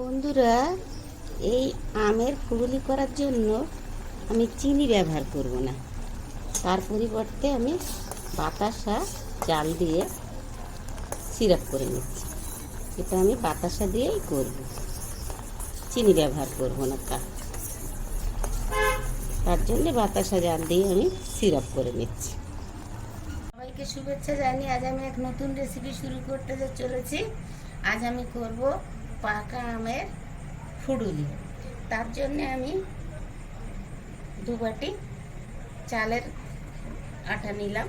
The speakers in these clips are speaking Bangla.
বন্ধুরা, এই আমের ফুরুলি করার জন্য আমি চিনি ব্যবহার করব না। তার পরিবর্তে আমি বাতাসা জাল দিয়ে সিরাপ করে নিচ্ছি। এটা আমি বাতাসা দিয়েই করব। চিনি ব্যবহার করব না তা। তার জন্যে বাতাসা জাল দিয়ে আমি সিরাপ করে নিচ্ছি। সবাইকে শুভেচ্ছা জানি আজ আমি এক নতুন রেসিপি শুরু করতে চলেছি। আজ আমি করব পাকা আমের ফুডুলি তার জন্য আমি দু বাটি চালের আটা নিলাম।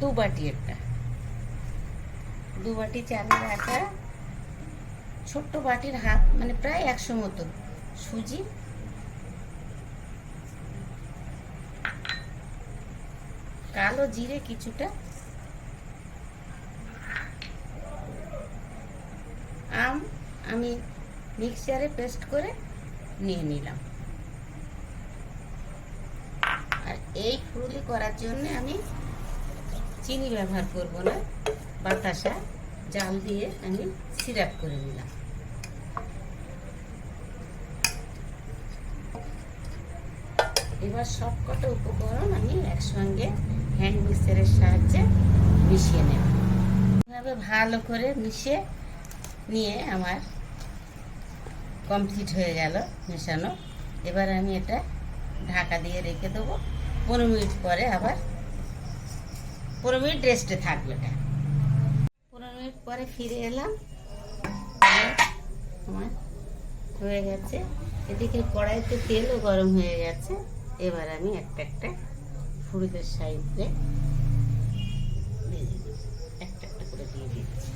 দু বাটি একটা। দু বাটি চালের আটা, ছোট্ট বাটির হাফ মানে প্রায় একশো মতো সুজি। কালো জিরে কিছুটা আম আমি মিক্সচারে পেস্ট করে নিয়ে নিলাম। আর এই ফুরুলি করার জন্য আমি চিনি ব্যবহার করব না, বাতাসা, জাল দিয়ে আমি সিরাপ করে নিলাম। এবার সব কটা উপকরণ আমি একসঙ্গে হ্যান্ড মিক্সারের সাহায্যে মিশিয়ে নেব। এভাবে ভালো করে মিশিয়ে নিয়ে আমার কমপ্লিট হয়ে গেল মেশানো। এবার আমি এটা ঢাকা দিয়ে রেখে দেবো। পনেরো মিনিট পরে আবার পনেরো মিনিট রেস্টে থাকবে এটা। পনেরো মিনিট পরে ফিরে এলাম। আমার হয়ে গেছে। এদিকে কড়াইতে তেলও গরম হয়ে গেছে। এবার আমি একটা একটা ফুড়িদের সাইডে দিয়ে দিচ্ছি একটা একটা করে দিয়ে দিচ্ছি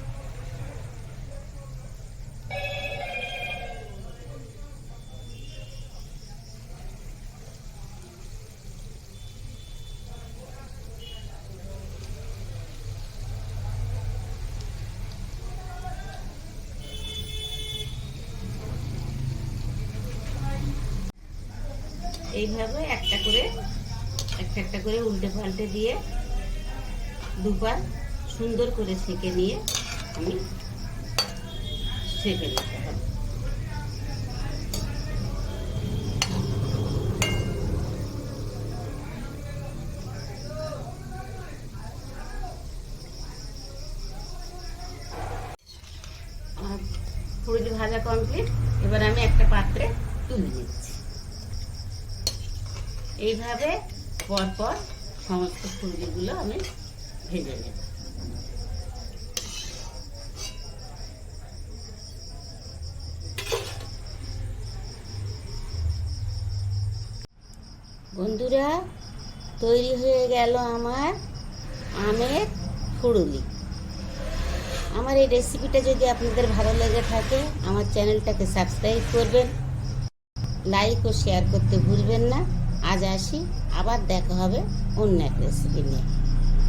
এইভাবে একটা করে, একটা একটা করে উল্টে পাল্টে দিয়ে দুবার সুন্দর করে সেঁকে নিয়ে আমি সেঁকে নিতে হবে। পুরোটি ভাজা কমপ্লিট এবার আমি একটা পাত্রে তুলে নিচ্ছি। এইভাবে পরপর সমস্ত ফুলগুলো আমি ভেজে নেব। বন্ধুরা, তৈরি হয়ে গেল আমার আমের ফুড়ুলি আমার এই রেসিপিটা যদি আপনাদের ভালো লেগে থাকে, আমার চ্যানেলটাকে সাবস্ক্রাইব করবেন। লাইক ও শেয়ার করতে ভুলবেন না। আজ আসি আবার দেখা হবে অন্য এক রেসিপি নিয়ে।